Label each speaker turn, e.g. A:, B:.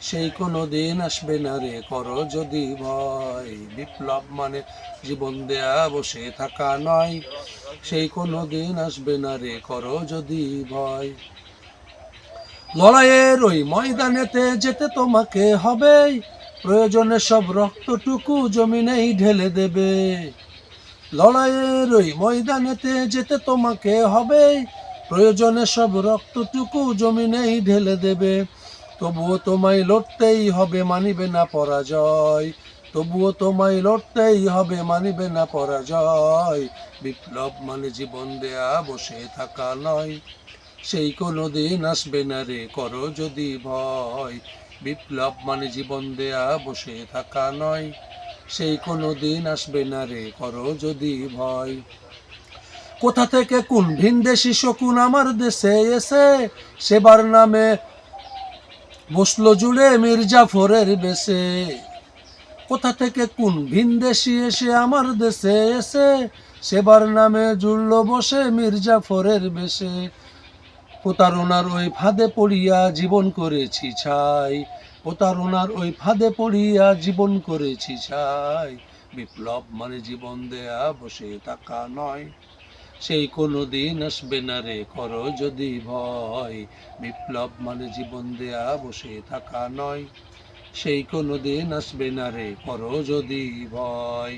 A: সেই কোনো দিন আসবে না রে, করো যদি ভয়। বিপ্লব মানে জীবন দেয়া, বসে থাকা নয়। সেই কোনো দিন আসবে না রে, করো যদি ভয়। লড়াইয়ের ওই ময়দানেতে যেতে তোমাকে হবে প্রয়োজনে সব রক্তটুকু জমিনেই ঢেলে দেবে। লড়াইয়ের ওই ময়দানেতে যেতে তোমাকে হবে প্রয়োজনে সব রক্তটুকু জমিনেই ঢেলে দেবে। তবুও তোমায় লড়তেই হবে, মানিবে না পরাজয়। তবুও তোমায় লড়তেই হবে, মানিবে না পরাজয়। বিপ্লব মানে জীবন দেয়া, বসে থাকা নয়। সেই কোনো দিন আসবে না রে, করো যদি ভয়। বিপ্লব মানে জীবন দেয়া, বসে থাকা নয়। সেই কোনো দিন আসবে না রে, করো যদি ভয়। কোথা থেকে কোন ভিন দেশি শকুন আমার দেশে এসে, সেবার নামে বসল জুড়ে মির্জাফরের বেশে। কোথা থেকে কোন ভিন ভিনদেশি এসে আমার দেশে এসে? সেবার নামে জুড়ল বসে মির্জাফরের বেশে। প্রতারণার ওই ফাঁদে পড়িয়া জীবন করেছি ছাই। প্রতারণার ওই ফাঁদে পড়িয়া জীবন করেছি ছাই। বিপ্লব মানে জীবন দেয়া, বসে থাকা নয়। সেই কোনো দিন আসবে না রে করো যদি ভয়। বিপ্লব মানে জীবন দেয়া, বসে থাকা নয়। সেই কোনো দিন আসবে না রে করো যদি ভয়।